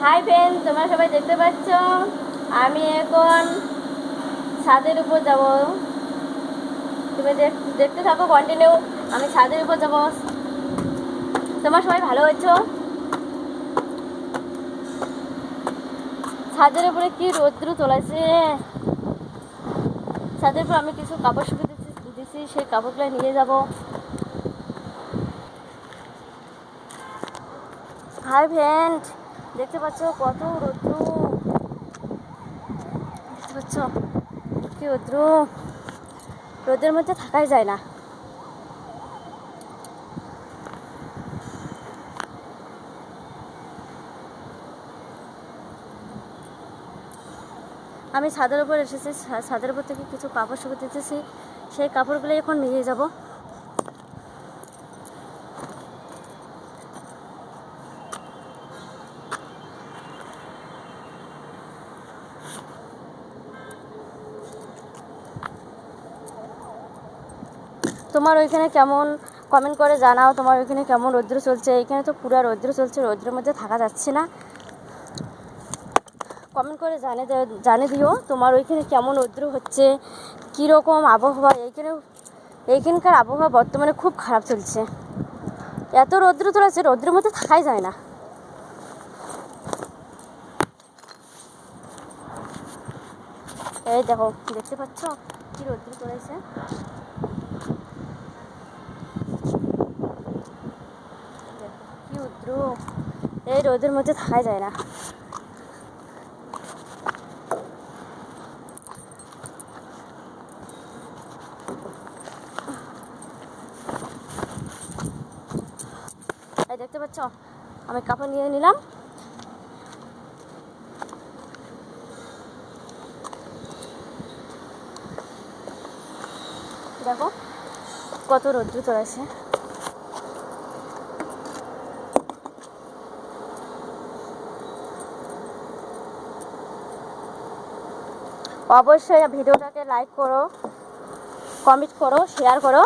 Hi friend তোমরা সবাই দেখতে পাচ্ছ? আমি এখন ছাদের উপর যাব। তুমি দেখ- দেখতে থাকো কন্টিনিউ আমি ছাদের উপর যাব। তোমরা সবাই ভালো আছো? ছাদের উপরে কি রৌদ্র তোলাছে? ছাদের উপর আমি কিছু কাপড় শুকিয়ে দিচ্ছি সেই কাপড়গুলো নিয়ে যাব। হাই ফ্রেন্ড দেখতে পাচ্ছ কত রৌদ্র। দেখতে পাচ্ছ কি রৌদ্র। রোদের মধ্যে থাকাই যায় না। আমি ছাদের উপর এসেছি ছাদের উপর থেকে কিছু কাপড় শুকিয়ে দিতেছি সেই কাপড়গুলো এখন নিয়ে যাব। তোমার ওইখানে কেমন কমেন্ট করে জানাও, তোমার ওইখানে কেমন রৌদ্র চলছে? এখানে তো পুরো রৌদ্র চলছে, রৌদ্রের মধ্যে থাকা যাচ্ছে না। কমেন্ট করে জানে জানে দিও তোমার ওইখানে কেমন রৌদ্র হচ্ছে, কীরকম আবহাওয়া? এইখানে এইখানকার আবহাওয়া বর্তমানে খুব খারাপ চলছে। এত রৌদ্র চলেছে, রৌদ্রের মধ্যে থাকাই যায় না। এই দেখো দেখতে পাচ্ছ? কি রৌদ্র চলেছে দেখো, উদ্র এই রোদের মধ্যে থাকা যায় না। দেখতে পাচ্ছ? আমি কাপড় নিয়ে নিলাম। দেখো, কত রৌদ্র চলেছে অবশ্যই ভিডিওটাকে লাইক করো কমেন্ট করো শেয়ার করো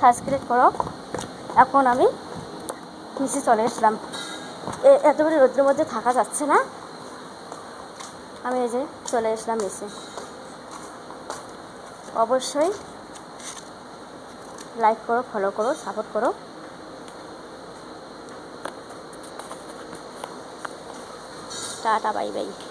সাবস্ক্রাইব করো। এখন আমি নিচে চলে এসলাম। এত বড় রোদ্রের মধ্যে থাকা যাচ্ছে না? আমি এই যে চলে এসলাম নিচে। অবশ্যই লাইক করো ফলো করো সাপোর্ট করো। Tata bye bye.